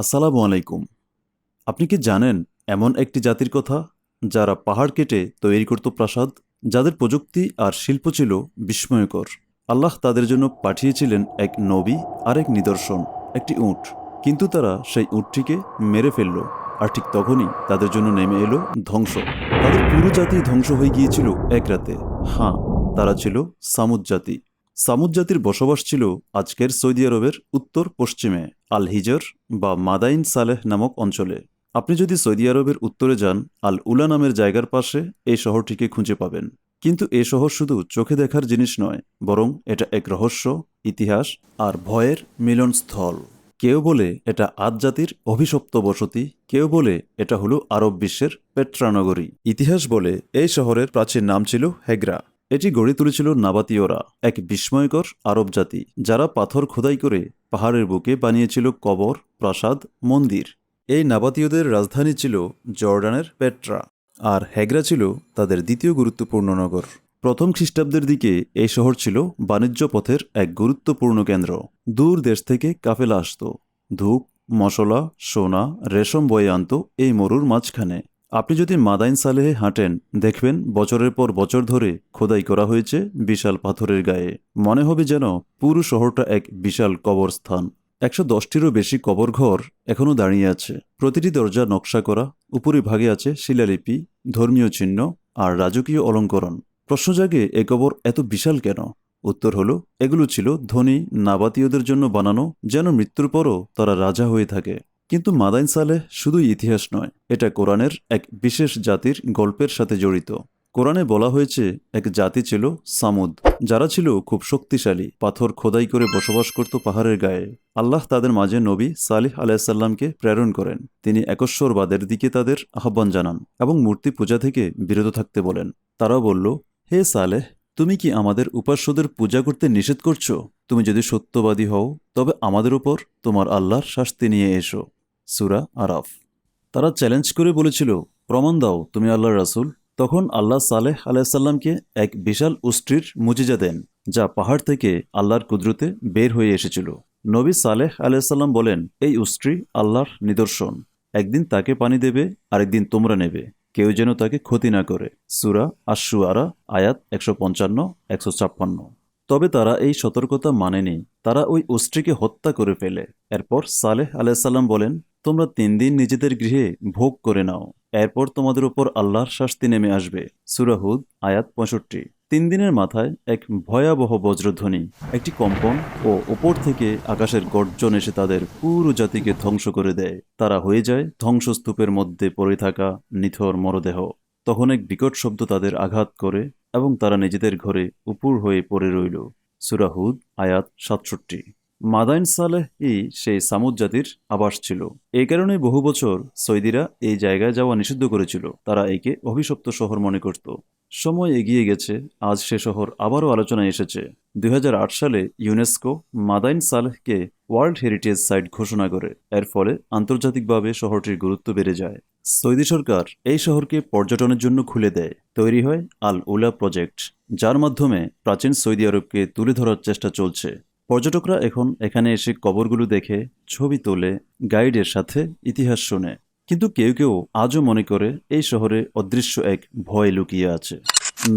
আসসালামু আলাইকুম। আপনি কি জানেন এমন একটি জাতির কথা যারা পাহাড় কেটে তৈরি করত প্রাসাদ, যাদের প্রযুক্তি আর শিল্প ছিল বিস্ময়কর। আল্লাহ তাদের জন্য পাঠিয়েছিলেন এক নবী আর এক নিদর্শন, একটি উট। কিন্তু তারা সেই উটটিকে মেরে ফেলল আর ঠিক তখনই তাদের জন্য নেমে এলো ধ্বংস। তাদের পুরো জাতি ধ্বংস হয়ে গিয়েছিল এক রাতে। হাঁ, তারা ছিল সামুদ জাতি। সামুদ জাতির বসবাস ছিল আজকের সৌদি আরবের উত্তর পশ্চিমে আল হিজর বা মাদাইন সালেহ নামক অঞ্চলে। আপনি যদি সৌদি আরবের উত্তরে যান আল উলা নামের জায়গার পাশে এই শহরটিকে খুঁজে পাবেন। কিন্তু এ শহর শুধু চোখে দেখার জিনিস নয়, বরং এটা এক রহস্য, ইতিহাস আর ভয়ের মিলনস্থল। কেউ বলে এটা আদ জাতির অভিশপ্ত বসতি, কেউ বলে এটা হলো আরব বিশ্বের পেট্রানগরী। ইতিহাস বলে এই শহরের প্রাচীন নাম ছিল হেগরা এটি গড়ে তুলেছিল নাবাতীয়রা, এক বিস্ময়কর আরব জাতি, যারা পাথর খোদাই করে পাহাড়ের বুকে বানিয়েছিল কবর, প্রাসাদ, মন্দির। এই নাবাতীয়দের রাজধানী ছিল জর্ডানের পেট্রা, আর হেগরা ছিল তাদের দ্বিতীয় গুরুত্বপূর্ণ নগর। প্রথম খ্রিস্টাব্দের দিকে এই শহর ছিল বাণিজ্য পথের এক গুরুত্বপূর্ণ কেন্দ্র। দূর দেশ থেকে কাফেলা আসত। ধূপ, মশলা, সোনা, রেশম বয়ে আনত এই মরুর মাঝখানে। আপনি যদি মাদাইন সালেহে হাঁটেন, দেখবেন বছরের পর বছর ধরে খোদাই করা হয়েছে বিশাল পাথরের গায়ে। মনে হবে যেন পুরো শহরটা এক বিশাল কবরস্থান। একশো দশটিরও বেশি কবর ঘর এখনও দাঁড়িয়ে আছে। প্রতিটি দরজা নকশা করা উপরিভাগে আছে শিলালিপি, ধর্মীয় চিহ্ন আর রাজকীয় অলঙ্করণ। প্রশ্ন জাগে, এ কবর এত বিশাল কেন? উত্তর হলো, এগুলো ছিল ধনী নাবাতীয়দের জন্য বানানো, যেন মৃত্যুর পরও তারা রাজা হয়ে থাকে। কিন্তু মাদাইন সালেহ শুধুই ইতিহাস নয়, এটা কোরআনের এক বিশেষ জাতির গল্পের সাথে জড়িত। কোরআনে বলা হয়েছে, এক জাতি ছিল সামুদ, যারা ছিল খুব শক্তিশালী, পাথর খোদাই করে বসবাস করত পাহাড়ের গায়ে। আল্লাহ তাদের মাঝে নবী সালিহ আলাইসাল্লামকে প্রেরণ করেন। তিনি একশ্বরবাদের দিকে তাদের আহ্বান জানান এবং মূর্তি পূজা থেকে বিরত থাকতে বলেন। তারা বলল, হে সালেহ, তুমি কি আমাদের উপাস্যদের পূজা করতে নিষেধ করছ? তুমি যদি সত্যবাদী হও, তবে আমাদের উপর তোমার আল্লাহর শাস্তি নিয়ে এসো। সুরা আরাফ। তারা চ্যালেঞ্জ করে বলেছিল, প্রমাণ দাও তুমি আল্লাহর রাসুল। তখন আল্লাহ সালেহ আলাইসাল্লামকে এক বিশাল উষ্ট্রির মুজিজা দেন, যা পাহাড় থেকে আল্লাহর কুদরতে বের হয়ে এসেছিল। নবী সালেহ আলাইসাল্লাম বলেন, এই উষ্ট্রি আল্লাহর নিদর্শন। একদিন তাকে পানি দেবে, আরেকদিন তোমরা নেবে। কেউ যেন তাকে ক্ষতি না করে। সুরা আশুয়ারা আয়াত একশো পঞ্চান্ন, একশো ছাপ্পান্ন। তবে তারা এই সতর্কতা মানেনি। তারা ওই উষ্ট্রিকে হত্যা করে ফেলে। এরপর সালেহ আলাইসাল্লাম বলেন তোমরা তিন দিন নিজেদের গৃহে ভোগ করে নাও। এরপর তোমাদের উপর আল্লাহর শাস্তি নেমে আসবে। সুরাহুদ আয়াত পঁয়ষট্টি। তিন দিনের মাথায় এক ভয়াবহ বজ্রধ্বনি, একটি কম্পন ও ওপর থেকে আকাশের গর্জন এসে তাদের পুরো জাতিকে ধ্বংস করে দেয়। তারা হয়ে যায় ধ্বংসস্তূপের মধ্যে পড়ে থাকা নিথর মরদেহ। তখন এক বিকট শব্দ তাদের আঘাত করে এবং তারা নিজেদের ঘরে উপুর হয়ে পড়ে রইল। সুরাহুদ আয়াত সাতষট্টি। মাদাইন সালেহ ই সেই সামুদ জাতির আবাস ছিল। এই কারণে বহু বছর সৈদিরা এই জায়গায় যাওয়া নিষিদ্ধ করেছিল। তারা একে অভিশপ্ত শহর মনে করত। সময় এগিয়ে গেছে, আজ সে শহর আবারও আলোচনায় এসেছে। দুই হাজার আট সালে ইউনেস্কো মাদাইন সালেহকে ওয়ার্ল্ড হেরিটেজ সাইট ঘোষণা করে। এর ফলে আন্তর্জাতিকভাবে শহরটির গুরুত্ব বেড়ে যায়। সৌদি সরকার এই শহরকে পর্যটনের জন্য খুলে দেয়। তৈরি হয় আল উলা প্রজেক্ট, যার মাধ্যমে প্রাচীন সৌদি আরবকে তুলে ধরার চেষ্টা চলছে। পর্যটকরা এখন এখানে এসে কবরগুলো দেখে, ছবি তোলে, গাইডের সাথে ইতিহাস শোনে। কিন্তু কেউ কেউ আজও মনে করে এই শহরে অদৃশ্য এক ভয় লুকিয়ে আছে।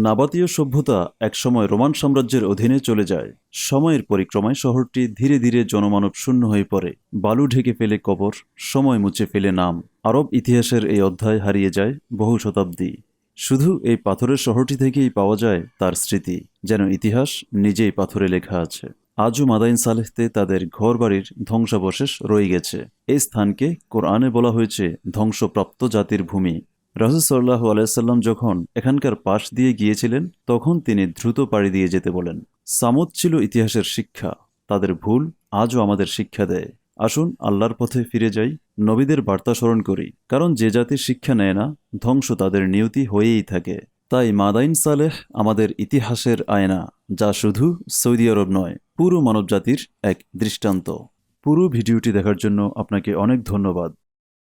নাবাতীয় সভ্যতা একসময় রোমান সাম্রাজ্যের অধীনে চলে যায়। সময়ের পরিক্রমায় শহরটি ধীরে ধীরে জনমানব শূন্য হয়ে পড়ে। বালু ঢেকে ফেলে কবর, সময় মুছে ফেলে নাম। আরব ইতিহাসের এই অধ্যায় হারিয়ে যায় বহু শতাব্দী। শুধু এই পাথরের শহরটি থেকেই পাওয়া যায় তার স্মৃতি, যেন ইতিহাস নিজেই পাথরে লেখা আছে। আজও মাদাইন সালেহতে তাদের ঘরবাড়ির ধ্বংসাবশেষ রয়ে গেছে। এই স্থানকে কোরআনে বলা হয়েছে ধ্বংসপ্রাপ্ত জাতির ভূমি। রাজুসাল্লাহ আলাইসাল্লাম যখন এখানকার পাশ দিয়ে গিয়েছিলেন, তখন তিনি দ্রুত পাড়ি দিয়ে যেতে বলেন। সামদ ছিল ইতিহাসের শিক্ষা। তাদের ভুল আজও আমাদের শিক্ষা দেয়। আসুন আল্লাহর পথে ফিরে যাই, নবীদের বার্তা স্মরণ করি। কারণ যে জাতির শিক্ষা নেয় না, ধ্বংস তাদের নিয়তি হয়েই থাকে। তাই মাদাইন সালেহ আমাদের ইতিহাসের আয়না, যা শুধু সৌদি আরব নয় পুরো মানবজাতির এক দৃষ্টান্ত। পুরো ভিডিওটি দেখার জন্য আপনাকে অনেক ধন্যবাদ।